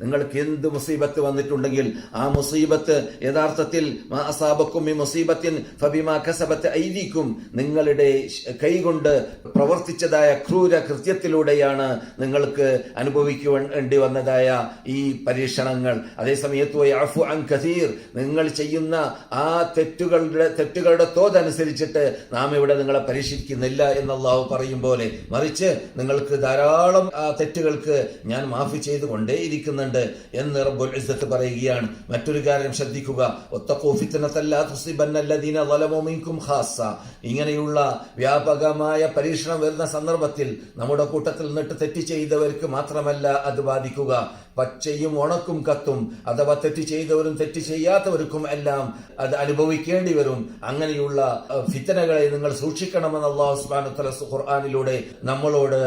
നിങ്ങൾക്ക് എന്ത് മുസീബത്ത് വന്നിട്ടുണ്ടെങ്കിൽ ആ മുസീബത്ത് യഥാർത്ഥത്തിൽ മാ അസാബക്കും ഈ മുസീബത്തിൻ ഫബിമാ കസബത്ത് ഐദിക്കും നിങ്ങളുടെ കൈകൊണ്ട് പ്രവർത്തിച്ചതായ ക്രൂര കൃത്യത്തിലൂടെയാണ് നിങ്ങൾക്ക് അനുഭവിക്കേണ്ടി വന്നതായ ഈ പരീക്ഷണങ്ങൾ. അതേസമയത്ത് അഫു അൻ കസീർ നിങ്ങൾ ചെയ്യുന്ന ആ തെറ്റുകളുടെ തെറ്റുകളുടെ തോതനുസരിച്ചിട്ട് നാം ഇവിടെ നിങ്ങളെ പരീക്ഷിക്കുന്നില്ല എന്നുള്ള പറയും പോലെ മറിച്ച് നിങ്ങൾക്ക് ധാരാളം തെറ്റുകൾക്ക് ഞാൻ മാഫി ചെയ്തുകൊണ്ടേ ഇരിക്കുന്നുണ്ട് എന്ന് റബ്ബുൽ ഇസ്സത്ത് പറയുകയാണ്. മറ്റൊരു കാര്യം ശ്രദ്ധിക്കുക. ഖാസ ഇങ്ങനെയുള്ള വ്യാപകമായ പരീക്ഷണം വരുന്ന സന്ദർഭത്തിൽ നമ്മുടെ കൂട്ടത്തിൽ നിന്നിട്ട് തെറ്റ് ചെയ്തവർക്ക് മാത്രമല്ല അത് ബാധിക്കുക. പച്ചയും ഉണക്കും കത്തും. അഥവാ തെറ്റ് ചെയ്തവരും തെറ്റ് ചെയ്യാത്തവർക്കും എല്ലാം അത് അനുഭവിക്കേണ്ടി വരും. അങ്ങനെയുള്ള ഫിത്തനകളെ നിങ്ങൾ സൂക്ഷിക്കണമെന്ന് അള്ളാഹു സുബ്ഹാനഹു ഖുർആാനിലൂടെ നമ്മളോട്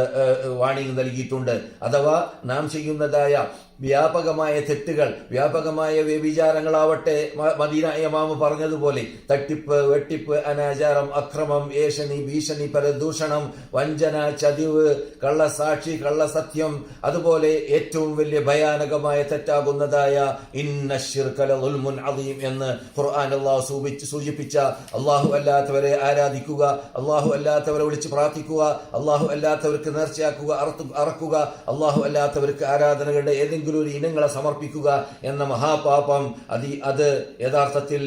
വാണിംഗ് നൽകിയിട്ടുണ്ട്. അഥവാ നാം ചെയ്യുന്നതായ വ്യാപകമായ തെറ്റുകൾ വ്യാപകമായ വ്യഭിചാരങ്ങളാവട്ടെ മദീന ഇമാമ് പറഞ്ഞതുപോലെ തട്ടിപ്പ് വെട്ടിപ്പ് അനാചാരം അക്രമം ഏഷണി ഭീഷണി പരദൂഷണം വഞ്ചന ചതിവ് കള്ളസാക്ഷി കള്ളസത്യം അതുപോലെ ഏറ്റവും വലിയ ഭയാനകമായ തെറ്റാകുന്നതായ എന്ന് ഖുർആൻ അള്ളാഹു സൂചിപ്പിച്ച് സൂചിപ്പിച്ച. അള്ളാഹു അല്ലാത്തവരെ ആരാധിക്കുക അള്ളാഹു അല്ലാത്തവരെ വിളിച്ച് പ്രാർത്ഥിക്കുക അള്ളാഹു അല്ലാത്തവർക്ക് നേർച്ചയാക്കുക അറക്കുക അള്ളാഹു അല്ലാത്തവർക്ക് ആരാധനകളുടെ ഏതെങ്കിലും ഒരു ഇനങ്ങളെ സമർപ്പിക്കുക എന്ന മഹാപാപം അത് അത് യഥാർത്ഥത്തിൽ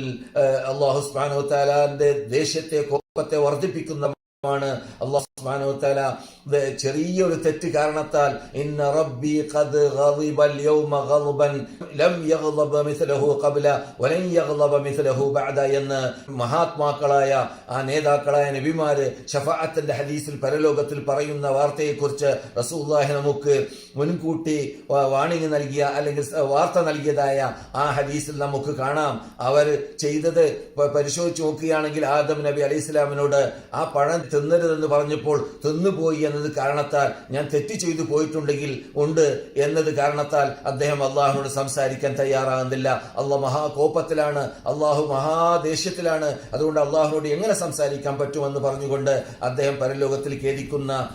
അള്ളാഹു സുബ്ഹാനഹു താലാന്റെ ദേഷ്യത്തെ കോപത്തെ വർദ്ധിപ്പിക്കുന്ന ാണ് അള്ളാഹുസ്മാനോത്തല ചെറിയൊരു തെറ്റ് കാരണത്താൽ ഇന്ന റബ്ബി ഖദ് ഗളിബൽ യൗമ ഗൾബൻ ലം യഗ്ളബ മിസ്ലഹു ഖബ്ല വലൻ യഗ്ളബ മിസ്ലഹു ബഅദ എന്ന് മഹാത്മാക്കളായ ആ നേതാക്കളായ നബിമാര് ഷഫാഅത്തിന്റെ ഹദീസിൽ പരലോകത്തിൽ പറയുന്ന വാർത്തയെക്കുറിച്ച് റസൂലുള്ളാഹി നമുക്ക് മുൻകൂട്ടി വാണിംഗ് നൽകിയ അല്ലെങ്കിൽ വാർത്ത നൽകിയതായ ആ ഹദീസിൽ നമുക്ക് കാണാം. അവർ ചെയ്തത് പരിശോധിച്ച് നോക്കുകയാണെങ്കിൽ ആദം നബി അലൈഹി ഇസ്ലാമിനോട് ആ പഴം തിന്നരുതെന്ന് പറഞ്ഞപ്പോൾ തിന്നുപോയി എന്നത് കാരണത്താൽ ഞാൻ തെറ്റ് ചെയ്തു പോയിട്ടുണ്ടെങ്കിൽ ഉണ്ട് എന്നത് കാരണത്താൽ അദ്ദേഹം അള്ളാഹുനോട് സംസാരിക്കാൻ തയ്യാറാകുന്നില്ല. അള്ളാഹ് മഹാകോപത്തിലാണ്. അള്ളാഹു മഹാദേഷ്യത്തിലാണ്. അതുകൊണ്ട് അള്ളാഹുനോട് എങ്ങനെ സംസാരിക്കാൻ പറ്റുമെന്ന് പറഞ്ഞുകൊണ്ട് അദ്ദേഹം പരലോകത്തിൽ ഖേദിക്കുന്ന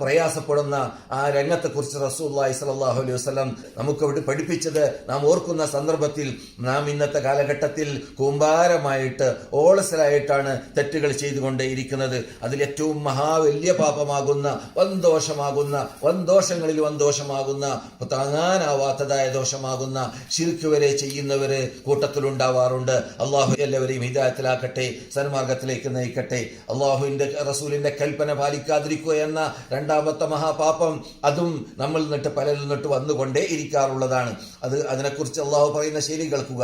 പ്രയാസപ്പെടുന്ന ആ രംഗത്തെക്കുറിച്ച് റസൂല്ലായി സലാഹു അലൈഹി വസ്ലം നമുക്ക് അവിടെ പഠിപ്പിച്ചത്. നാം ഓർക്കുന്ന സന്ദർഭത്തിൽ നാം ഇന്നത്തെ കാലഘട്ടത്തിൽ കൂമ്പാരമായിട്ട് ഓളസലായിട്ടാണ് തെറ്റുകൾ ചെയ്തുകൊണ്ടേയിരിക്കുന്നത്. അതിൽ ഏറ്റവും മഹാ വലിയ പാപമാകുന്ന വൻദോഷമാകുന്ന വൻദോഷങ്ങളിൽ വൻദോഷമാകുന്ന താങ്ങാനാവാത്തതായ ദോഷമാകുന്ന ശിർക്ക് വരെ ചെയ്യുന്നവര് കൂട്ടത്തിലുണ്ടാവാറുണ്ട്. അള്ളാഹു എല്ലാവരെയും ഹിതായത്തിലാക്കട്ടെ സന്മാർഗത്തിലേക്ക് നയിക്കട്ടെ. അള്ളാഹുവിന്റെ റസൂലിന്റെ കൽപ്പന പാലിക്കാതിരിക്കുക എന്ന രണ്ടാമത്തെ മഹാപാപം അതും നമ്മൾ നിന്നിട്ട് പലരിൽ നിന്നിട്ട് വന്നുകൊണ്ടേ ഇരിക്കാറുള്ളതാണ്. അത് അതിനെക്കുറിച്ച് അള്ളാഹു പറയുന്ന ശരി കേൾക്കുക.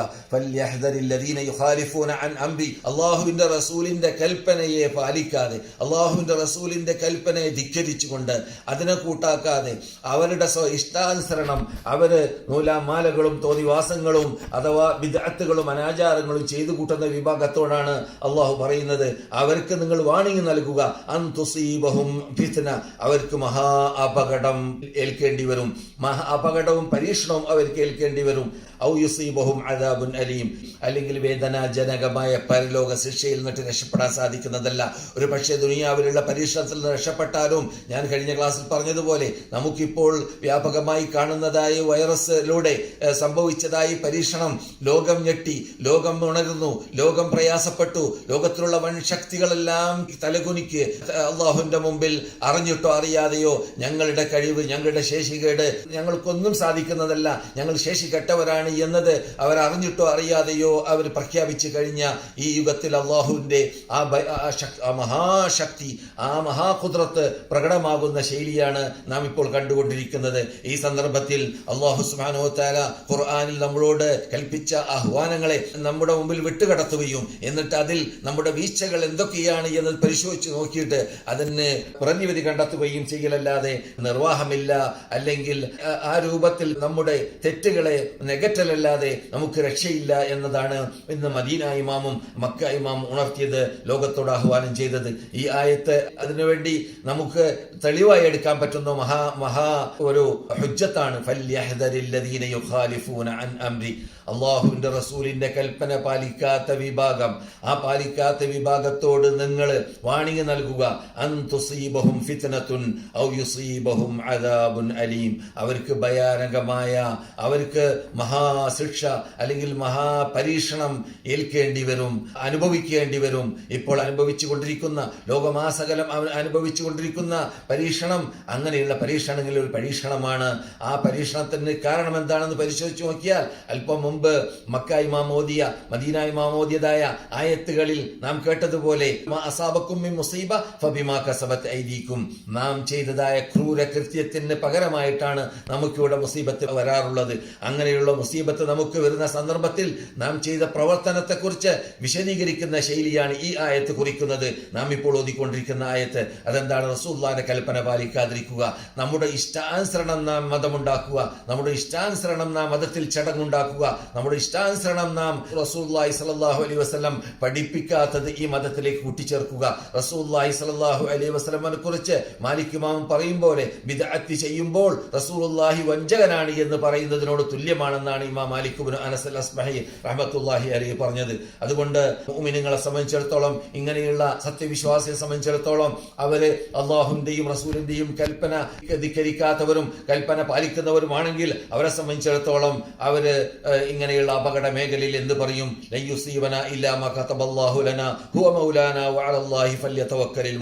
അള്ളാഹുവിന്റെ റസൂലിന്റെ കൽപ്പനയെ പാലിക്കാതെ അള്ളാഹുവിന്റെ റസൂലിന്റെ കൽപ്പനയെ ധിക്കരിച്ചുകൊണ്ട് അതിനെ കൂട്ടാക്കാതെ അവരുടെ സ്വ ഇഷ്ടാനുസരണം അവർ നൂലാമാലകളും തോന്നിവാസങ്ങളും അഥവാ വിദഗ്ധകളും അനാചാരങ്ങളും ചെയ്തു കൂട്ടുന്ന വിഭാഗത്തോടാണ് അള്ളാഹു പറയുന്നത്. അവർക്ക് നിങ്ങൾ വാണിംഗ് നൽകുക. അന്തുസീബഹും അവർക്ക് മഹാ അപകടം ഏൽക്കേണ്ടി വരും. മഹാ അപകടവും പരീക്ഷണവും അവർക്ക് ഏൽക്കേണ്ടി വരും. ഔ യുസീബഹും അദാബുൻ അലീം. അല്ലെങ്കിൽ വേദനാജനകമായ പരലോക ശിക്ഷയിൽ നിന്നിട്ട് രക്ഷപ്പെടാൻ സാധിക്കുന്നതല്ല. ഒരു പക്ഷേ ദുനിയാവിലുള്ള പരീക്ഷണത്തിൽ നിന്ന് രക്ഷപ്പെട്ടാലും ഞാൻ കഴിഞ്ഞ ക്ലാസ്സിൽ പറഞ്ഞതുപോലെ നമുക്കിപ്പോൾ വ്യാപകമായി കാണുന്നതായി വൈറസിലൂടെ സംഭവിച്ചതായി പരീക്ഷണം ലോകം ഞെട്ടി ലോകം ഉണരുന്നു ലോകം പ്രയാസപ്പെട്ടു ലോകത്തിലുള്ള വൻ ശക്തികളെല്ലാം തലകുനിക്ക് അള്ളാഹുന്റെ മുമ്പിൽ അറിഞ്ഞിട്ടോ അറിയാതെയോ ഞങ്ങളുടെ കഴിവ് ഞങ്ങളുടെ ശേഷികേട് ഞങ്ങൾക്കൊന്നും സാധിക്കുന്നതല്ല. ഞങ്ങൾ ശേഷി കെട്ടവരാണ് എന്നത് അവർ അറിഞ്ഞിട്ടോ അറിയാതെയോ അവർ പ്രഖ്യാപിച്ചു കഴിഞ്ഞ ഈ യുഗത്തിൽ അള്ളാഹുവിന്റെ ആ ആ മഹാശക്തി ആ മഹാകുദ്രത്ത് പ്രകടമാകുന്ന ശൈലിയാണ് നാം ഇപ്പോൾ കണ്ടുകൊണ്ടിരിക്കുന്നത്. ഈ സന്ദർഭത്തിൽ അള്ളാഹു വതആല ഖുർആനിൽ നമ്മളോട് കൽപ്പിച്ച ആഹ്വാനങ്ങളെ നമ്മുടെ മുമ്പിൽ വിട്ടുകടത്തുകയും എന്നിട്ട് അതിൽ നമ്മുടെ വീഴ്ചകൾ എന്തൊക്കെയാണ് എന്ന് പരിശോധിച്ച് നോക്കിയിട്ട് അതിന് പ്രതിവിധി കണ്ടെത്തുകയും ചെയ്യലല്ലാതെ നിർവാഹമില്ല. അല്ലെങ്കിൽ ആ, രൂപത്തിൽ നമ്മുടെ തെറ്റുകളെ നികറ്റലല്ലാതെ നമുക്ക് രക്ഷയില്ല എന്നതാണ് ഇന്ന് മദീന ഇമാമും മക്ക ഇമാം ഉണർത്തിയത് ലോകത്തോട് ആഹ്വാനം ചെയ്തത്. ഈ ആയത്ത് അതിനുവേണ്ടി നമുക്ക് തെളിവായി എടുക്കാൻ പറ്റുന്ന മഹാ മഹാ ഒരു ഹുജ്ജത്താണ്. അള്ളാഹുവിന്റെ റസൂലിന്റെ കൽപ്പന പാലിക്കാത്ത വിഭാഗം. ആ പാലിക്കാത്ത വിഭാഗത്തോട് നിങ്ങൾ വാണിംഗ് നൽകുക. ഔ അലീം. അവർക്ക് ഭയാനകമായ അവർക്ക് മഹാശിക്ഷ അല്ലെങ്കിൽ മഹാപരീക്ഷണം ഏൽക്കേണ്ടി വരും അനുഭവിക്കേണ്ടി വരും. ഇപ്പോൾ അനുഭവിച്ചു കൊണ്ടിരിക്കുന്ന ലോകമാസകലം അവൻ അനുഭവിച്ചു കൊണ്ടിരിക്കുന്ന പരീക്ഷണം അങ്ങനെയുള്ള പരീക്ഷണങ്ങളിൽ ഒരു പരീക്ഷണമാണ്. ആ പരീക്ഷണത്തിന് കാരണം എന്താണെന്ന് പരിശോധിച്ച് നോക്കിയാൽ അല്പം മുമ്പ് മക്ക ഇമാം മദീനായി മദീന ഇമാം ഓതിയതായ ആയത്തുകളിൽ നാം കേട്ടതുപോലെ "മാ അസാബക്കും മുസീബ ഫബിമാ ഐദീക്കും. നാം ചെയ്തതായ ക്രൂര കൃത്യത്തിന് പകരമായിട്ടാണ് നമുക്കിവിടെ മുസീബത്ത് വരാറുള്ളത്. അങ്ങനെയുള്ള മുസീബത്ത് നമുക്ക് വരുന്ന സന്ദർഭത്തിൽ നാം ചെയ്ത പ്രവർത്തനത്തെക്കുറിച്ച് വിശദീകരിക്കുന്ന ശൈലിയാണ് ഈ ആയത്ത് കുറിക്കുന്നത്. നാം ഇപ്പോൾ ഓതിക്കൊണ്ടിരിക്കുന്ന ആയത്ത് അതെന്താണ്? റസൂല്ലാന്റെ കൽപ്പന പാലിക്കാതിരിക്കുക. നമ്മുടെ ഇഷ്ടാനുസരണം നാം മതമുണ്ടാക്കുക. നമ്മുടെ ഇഷ്ടാനുസരണം നാം മതത്തിൽ ചടങ്ങുണ്ടാക്കുക. നമ്മുടെ ഇഷ്ടാനുസരണം നാം റസൂല്ലായി സലല്ലാഹു അലൈ വസ്ലം പഠിപ്പിക്കാത്തത് ഈ മതത്തിലേക്ക് കൂട്ടിച്ചേർക്കുക. റസൂല്ലായി സലല്ലാഹു അലൈ വസ്ലമിനെ കുറിച്ച് മാലിക്കുമാവും പറയും പോലെ വിദഗ്ധി ചെയ്യുമ്പോൾ റസൂള്ളാഹി വഞ്ചകനാണ് എന്ന് പറയുന്നതിനോട് തുല്യമാണെന്നാണ് ഇമാം മാലിക്കുബിന് അനസ് അസ്മഹി റഹ്മത്തുല്ലാഹി അലി പറഞ്ഞത്. അതുകൊണ്ട് ഉമിനങ്ങളെ സംബന്ധിച്ചിടത്തോളം ഇങ്ങനെയുള്ള സത്യവിശ്വാസിയെ സംബന്ധിച്ചിടത്തോളം അവർ അള്ളാഹുവിന്റെയും റസൂലിന്റെയും കൽപ്പന ധിക്കരിക്കാത്തവരും കൽപ്പന പാലിക്കുന്നവരുമാണെങ്കിൽ അവരെ സംബന്ധിച്ചിടത്തോളം അവർ ഇങ്ങനെയുള്ള അപകട മേഖലയിൽ എന്ത് പറയും? ഹുവ വഅലല്ലാഹി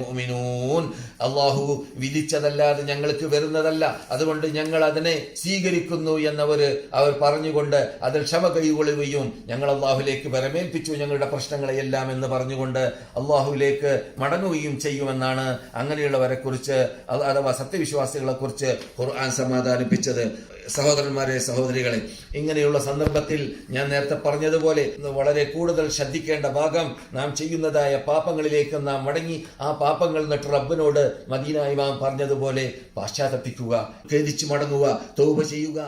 മുഅ്മിനൂൻ. അള്ളാഹു വിധിച്ചതല്ലാതെ ഞങ്ങൾക്ക് വരുന്നതല്ല. അതുകൊണ്ട് ഞങ്ങൾ അതിനെ സ്വീകരിക്കുന്നു എന്നവര് അവർ പറഞ്ഞുകൊണ്ട് അതിൽ ക്ഷമ കൈകൊള്ളുകയും ഞങ്ങൾ അള്ളാഹുലേക്ക് പരമേൽപ്പിച്ചു ഞങ്ങളുടെ പ്രശ്നങ്ങളെയെല്ലാം എന്ന് പറഞ്ഞുകൊണ്ട് അള്ളാഹുവിലേക്ക് മടങ്ങുകയും ചെയ്യുമെന്നാണ് അങ്ങനെയുള്ളവരെ കുറിച്ച് അഥവാ സത്യവിശ്വാസികളെ കുറിച്ച് ഖുർആൻ സമാധാനിപ്പിച്ചത്. സഹോദരന്മാരെ സഹോദരികളെ ഇങ്ങനെയുള്ള സന്ദർഭത്തിൽ ഞാൻ നേരത്തെ പറഞ്ഞതുപോലെ വളരെ കൂടുതൽ ശ്രദ്ധിക്കേണ്ട ഭാഗം നാം ചെയ്യുന്നതായ പാപങ്ങളിലേക്ക് നാം മടങ്ങി ആ പാപങ്ങൾ നട്ട് റബ്ബിനോട് മദീന ഇമാം പറഞ്ഞതുപോലെ പാശ്ചാത്തപ്പിക്കുക ഖേദിച്ചു മടങ്ങുക തോപ ചെയ്യുക.